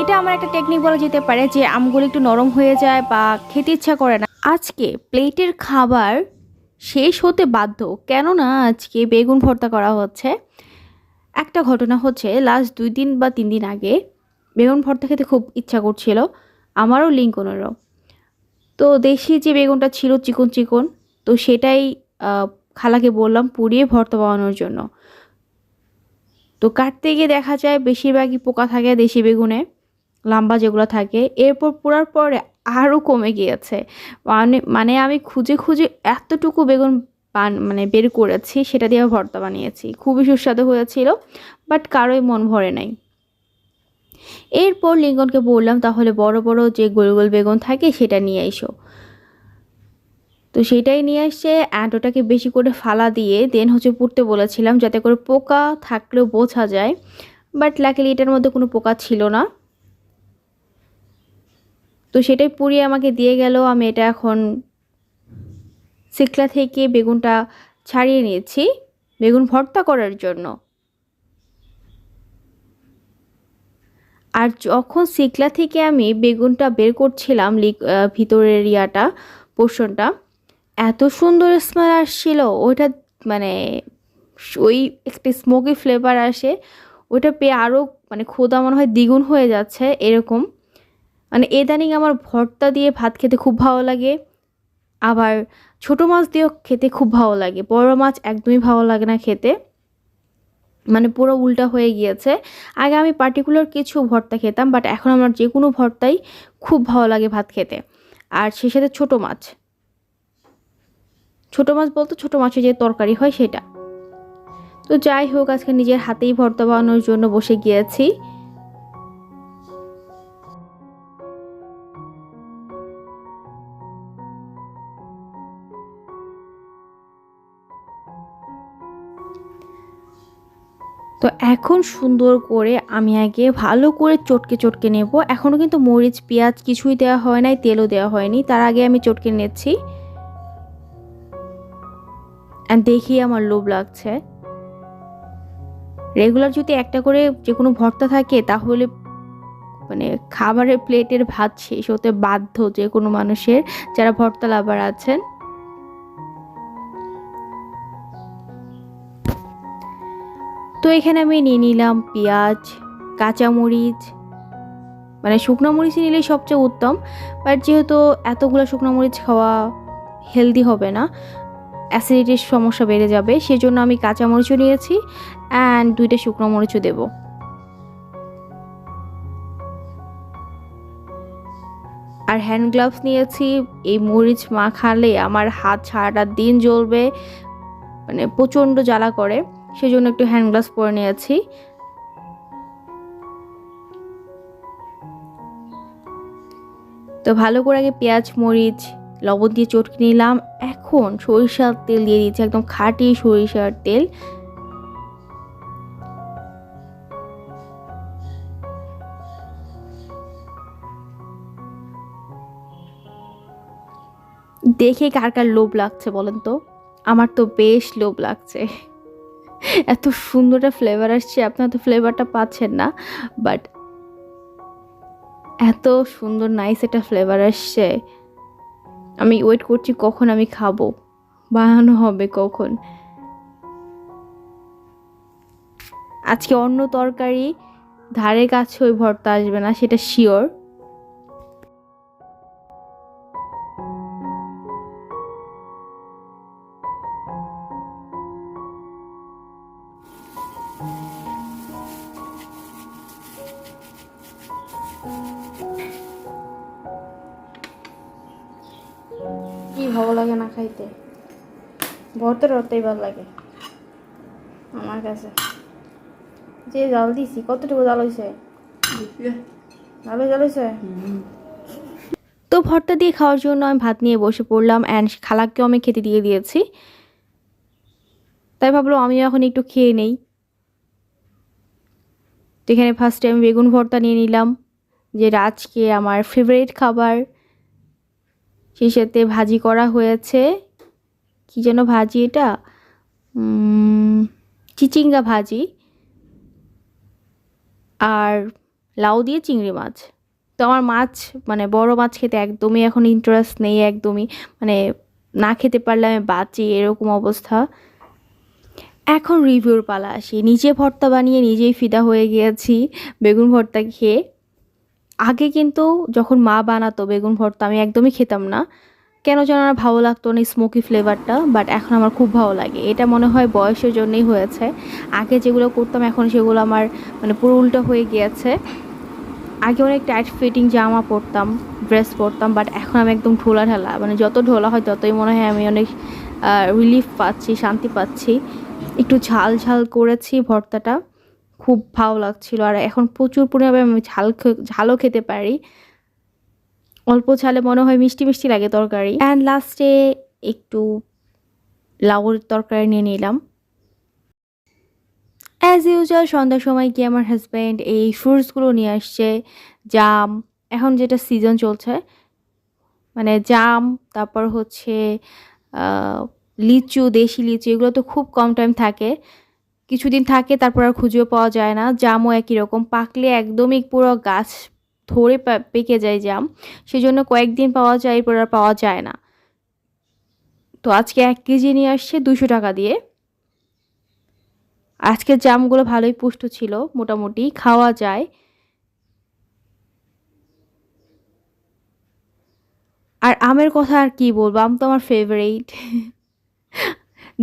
এটা আমার একটা টেকনিক বলা যেতে পারে যে আমগুলো একটু নরম হয়ে যায় বা খেতে ইচ্ছা করে না। আজকে প্লেটের খাবার শেষ হতে বাধ্য। কেননা আজকে বেগুন ভর্তা করা হচ্ছে। একটা ঘটনা হচ্ছে লাস্ট দুই দিন বা তিন দিন আগে বেগুন ভর্তা খেতে খুব ইচ্ছা করছিল। আমারও লিঙ্কনেরও তো দেশি যে বেগুনটা ছিল চিকন চিকন, তো সেটাই খালাকে বললাম পুড়িয়ে ভর্তা বানানোর জন্য। তো কাটতে গিয়ে দেখা যায় বেশিরভাগই পোকা থাকে দেশি বেগুনে। লম্বা যেগুলো থাকে, এরপর পোড়ার পরে আরও কমে গিয়েছে। মানে মানে আমি খুঁজে খুঁজে এতটুকু বেগুন পান মানে বের করেছি, সেটা দিয়ে ভর্তা বানিয়েছি। খুবই সুস্বাদু হয়েছিল, বাট কারোই মন ভরে নাই। এরপর লিঙ্কনকে বললাম, তাহলে বড় বড় যে গোল গোল বেগুন থাকে, সেটা নিয়ে এসো। তো সেটাই নিয়ে এসে অ্যান্ড বেশি করে ফালা দিয়ে, দেন হচ্ছে পুড়তে বলেছিলাম, যাতে করে পোকা থাকলেও বোঝা যায়। বাট লাকিলি এটার মধ্যে কোনো পোকা ছিল না। তো সেটাই পুড়িয়ে আমাকে দিয়ে গেল। আমি এটা এখন শিকলা থেকে বেগুনটা ছাড়িয়ে নিয়েছি, বেগুন ভর্তা করার জন্য। আর যখন শিকলা থেকে আমি বেগুনটা বের করছিলাম লিক- ভিতরের ইয়াটা, পোর্শনটা, এত সুন্দর স্মেল আসছিল। ওইটা মানে ওই একটি স্মোকি ফ্লেভার আসে। ওইটা পেয়ে আরও মানে খোদা মনে হয় দ্বিগুণ হয়ে যাচ্ছে এরকম। মানে ইদানিং আমার ভর্তা দিয়ে ভাত খেতে খুব ভালো লাগে। আবার ছোটো মাছ দিয়েও খেতে খুব ভালো লাগে। বড় মাছ একদমই ভালো লাগে না খেতে। মানে পুরো উল্টা হয়ে গিয়েছে। আগে আমি পার্টিকুলার কিছু ভর্তা খেতাম বাট এখন আমার যে কোনো ভর্তাই খুব ভালো লাগে ভাত খেতে। আর সেই সাথে ছোটো মাছ। ছোটো মাছ বলতে ছোটো মাছের যে তরকারি হয় সেটা। তো যাই হোক, আজকে নিজের হাতেই ভর্তা বানানোর জন্য বসে গিয়েছি। তো এখন সুন্দর করে আমি আগে ভালো করে চটকে চটকে নেব। এখনও কিন্তু মরিচ, পেঁয়াজ কিছুই দেওয়া হয় নাই, তেলও দেওয়া হয়নি। তার আগে আমি চটকে নিচ্ছি। দেখি আমার লোভ লাগছে। রেগুলার যদি একটা করে যে কোনো ভর্তা থাকে, তাহলে মানে খাবারের প্লেটের ভাত শেষ হতে বাধ্য যে কোনো মানুষের, যারা ভর্তা লাভার আছেন। তো এখানে আমি নিয়ে নিলাম পেঁয়াজ, কাঁচামরিচ। মানে শুকনো মরিচ নিলেই সবচেয়ে উত্তম বাট যেহেতু এতগুলো শুকনো মরিচ খাওয়া হেলদি হবে না অ্যাসিডিটির সমস্যা বেড়ে যাবে, সেজন্য আমি কাঁচামরিচও নিয়েছি অ্যান্ড দুইটা শুকনো মরিচও দেব। আর হ্যান্ড গ্লাভস নিয়েছি, এই মরিচ মাখালে আমার হাত সারাটা দিন জ্বলবে মানে প্রচণ্ড জ্বালা করে। সেজন্য একটু হ্যান্ড গ্লাভস পরে নিয়েছি। তো ভালো করে আগে পেঁয়াজ, মরিচ, লবণ দিয়ে চটকে নিলাম। এখন সরিষার তেল দিয়ে দিচ্ছি একদম খাঁটি সরিষার তেল। দেখে কার কার লোভ লাগছে বলেন তো? আমার তো বেশ লোভ লাগছে। এত সুন্দর একটা ফ্লেভার আসছে, আপনারা তো ফ্লেভারটা পাচ্ছেন না বাট এত সুন্দর নাইস একটা ফ্লেভার আসছে। আমি ওয়েট করছি কখন আমি খাব, বানানো হবে কখন। আজকে অন্য তরকারি, ধারে কাছে ওই ভর্তা আসবে না, সেটা শিওর ভালো লাগে না খাইতে। ভর্তা টর্তাই ভালো লাগে। আমার কাছে। যে জাল দিছি কতটুকু জাল হয়েছে ভালো জাল হয়েছে তো ভর্তা দিয়ে খাওয়ার জন্য আমি ভাত নিয়ে বসে পড়লাম অ্যান্ড খালাকেও আমি খেতে দিয়ে দিয়েছি। তাই ভাবলাম আমিও এখন একটু খেয়ে নেই। তো এখানে ফার্স্টে আমি বেগুন ভর্তা নিয়ে নিলাম যেটা আজকে আমার ফেভারিট খাবার। সেই সাথে ভাজি করা হয়েছে। কি যেন ভাজি এটা? চিচিঙ্গা ভাজি। আর লাউ দিয়ে চিংড়ি মাছ। তো আমার মাছ মানে বড় মাছ খেতে একদমই এখন ইন্টারেস্ট নেই, একদমই। মানে না খেতে পারলে আমি বাঁচি, এরকম অবস্থা। এখন রিভিউর পালা আসি। নিজে ভর্তা বানিয়ে নিজেই ফিদা হয়ে গিয়েছি, বেগুন ভর্তা খেয়ে। আগে কিন্তু যখন মা বানাতো বেগুন ভর্তা, আমি একদমই খেতাম না। কেন যেন আমার ভালো লাগতো না স্মোকি ফ্লেভারটা বাট এখন আমার খুব ভালো লাগে। এটা মনে হয় বয়সের জন্যই হয়েছে। আগে যেগুলো করতাম, এখন সেগুলো আমার মানে পুরো উল্টো হয়ে গিয়েছে। আগে অনেক টাইট ফিটিং জামা পরতাম ড্রেস পরতাম বাট এখন আমি একদম ঢোলা ঢালা। মানে যত ঢোলা হয়, ততই মনে হয় আমি অনেক রিলিফ পাচ্ছি, শান্তি পাচ্ছি। একটু ঝাল ঝাল করেছি ভর্তাটা। খুব ভালো লাগছিল। আর এখন প্রচুর পরিমাণে আমি ঝাল ঝালও খেতে পারি। অল্প ঝালে মনে হয় মিষ্টি মিষ্টি লাগে তরকারি। অ্যান্ড লাস্টে একটু লাউর তরকারি নিয়ে নিলাম। অ্যাজ ইউজুয়াল সন্ধ্যার সময় গিয়ে আমার হাজব্যান্ড এই ফ্রুটসগুলো নিয়ে আসছে। জাম, এখন যেটা সিজন চলছে মানে জাম, তারপর হচ্ছে লিচু, দেশি লিচু, এগুলো তো খুব কম টাইম থাকে। কিছুদিন থাকে, তারপর আর খুঁজেও পাওয়া যায় না। জামও একই রকম। পাকলে একদমই পুরো গাছ ধরে পেকে যায় জাম। সেজন্য কয়েকদিন পাওয়া যায়, এরপর আর পাওয়া যায় না। তো আজকে এক কেজি নিয়ে আসছে দুশো টাকা দিয়ে। আজকের জামগুলো ভালোই পুষ্ট ছিল, মোটামুটি খাওয়া যায়। আর আমের কথা আর কি বলব? আম তো আমার ফেভারিট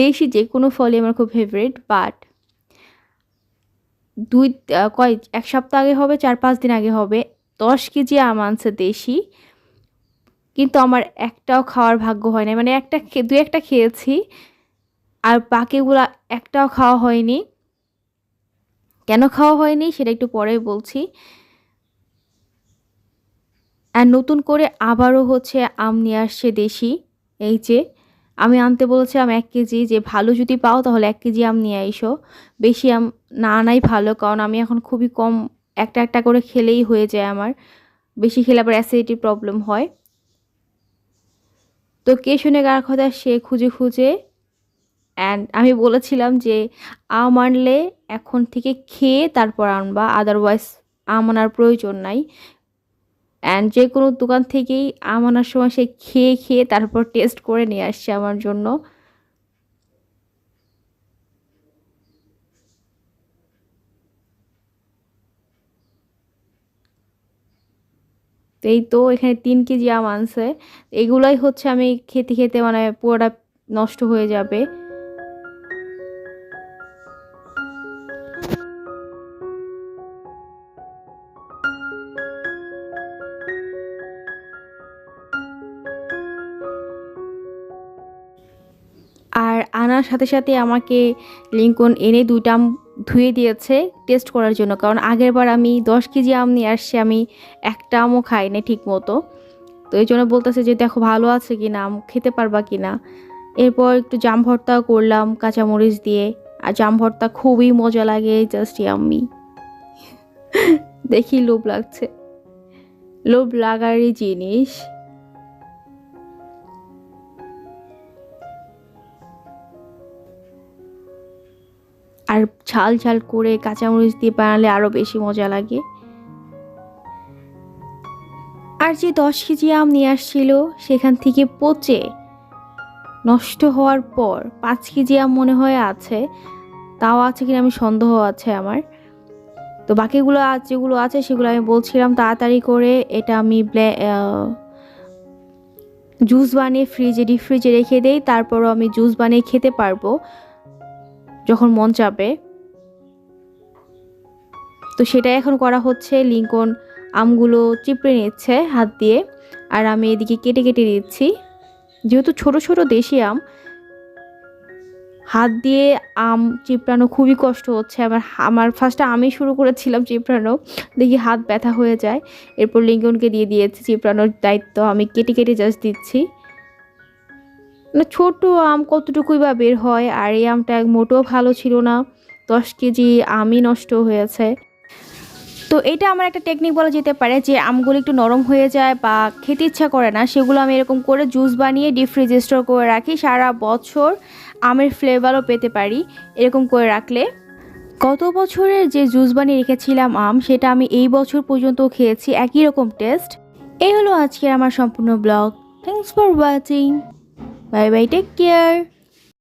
দেশি যে কোনো ফলই আমার খুব ফেভারিট বাট দুই কয়, এক সপ্তাহ আগে হবে, চার, পাঁচ দিন আগে হবে। দশ কেজি আম আনছে দেশি, কিন্তু আমার একটাও খাওয়ার ভাগ্য হয় না মানে একটা দু একটা খেয়েছি, আর বাকিগুলো একটাও খাওয়া হয়নি। কেন খাওয়া হয়নি সেটা একটু পরে বলছি। আর নতুন করে আবারও হচ্ছে আম নিয়ে আসছে দেশি, এই যে আমি আনতে বলেছিলাম এক কেজি, যে ভালো যদি পাও তাহলে এক কেজি আম নিয়ে আইসো। বেশি আম না আনাই ভালো, কারণ আমি এখন খুবই কম, একটা একটা করে খেলেই হয়ে যায় আমার। বেশি খেলে আবার অ্যাসিডিটি প্রবলেম হয়। তো কে শুনে কার কথা সে খুঁজে খুঁজে অ্যান্ড আমি বলেছিলাম যে আম আনলে এখন থেকে খেয়ে তারপর আনবা আদারওয়াইজ আম আনার প্রয়োজন নাই। অ্যান্ড যে কোনো দোকান থেকেই আম আনার সময় সে খেয়ে খেয়ে তারপর টেস্ট করে নিয়ে আসছে আমার জন্য। এই তো এখানে তিন কেজি আম আনছে। এগুলাই হচ্ছে আমি খেতে খেতে মানে পুরোটা নষ্ট হয়ে যাবে। আনার সাথে সাথে আমাকে লিঙ্কন এনে দুইটা আম ধুয়ে দিয়েছে টেস্ট করার জন্য। কারণ আগের বার আমি দশ কেজি আম নিয়ে আসছি, আমি একটা আমও খাইনি ঠিক মতো তো এই জন্য বলতেছে যে, দেখো, ভালো আছে কি না আম খেতে পারবা কি না এরপর একটু জাম ভর্তাও করলাম, কাঁচামরিচ দিয়ে। আর জাম ভর্তা খুবই মজা লাগে জাস্ট আমি দেখি, লোভ লাগছে। লোভ লাগারই জিনিস। আর ঝাল ঝাল করে কাঁচামরিচ দিয়ে বানালে আরও বেশি মজা লাগে। আর যে দশ কেজি আম নিয়ে আসছিল, সেখান থেকে পচে নষ্ট হওয়ার পর পাঁচ কেজি আম মনে হয় আছে, তাও আছে কিনা আমি সন্দেহ আছে আমার। তো বাকিগুলো আজ যেগুলো আছে, সেগুলো আমি বলছিলাম তাড়াতাড়ি করে। এটা আমি জুস বানিয়ে ফ্রিজে ডিপ ফ্রিজে রেখে দেই, তারপরও আমি জুস বানিয়ে খেতে পারব। যখন মন চাপে, তো সেটাই এখন করা হচ্ছে। লিঙ্কন আমগুলো চিপড়ে নিচ্ছে হাত দিয়ে, আর আমি এদিকে কেটে কেটে দিচ্ছি যেহেতু ছোট ছোট দেশি আম, হাত দিয়ে আম চিপড়ানো খুবই কষ্ট হচ্ছে। আমার আমার ফার্স্টে আমি শুরু করেছিলাম চিপড়ানো, দেখি হাত ব্যথা হয়ে যায়। এরপর লিঙ্কনকে দিয়ে দিয়েছি চিপড়ানোর দায়িত্ব। আমি কেটে কেটে জাস্ট দিচ্ছি। না ছোট আম কতটুকুই বা বের হয়, আর এই আমটা মোটেও ভালো ছিল না। দশ কেজি আমই নষ্ট হয়েছে। তো এটা আমার একটা টেকনিক বলা যেতে পারে যে আমগুলো একটু নরম হয়ে যায় বা খেতে ইচ্ছা করে না, সেগুলো আমি এরকম করে জুস বানিয়ে ডিপ ফ্রিজে স্টোর করে রাখি। সারা বছর আমের ফ্লেভারও পেতে পারি এরকম করে রাখলে। গত বছরের যে জুস বানিয়ে রেখেছিলাম আম, সেটা আমি এই বছর পর্যন্ত খেয়েছি। একই রকম টেস্ট এই হলো আজকের আমার সম্পূর্ণ blog thanks for watching Bye bye, take care.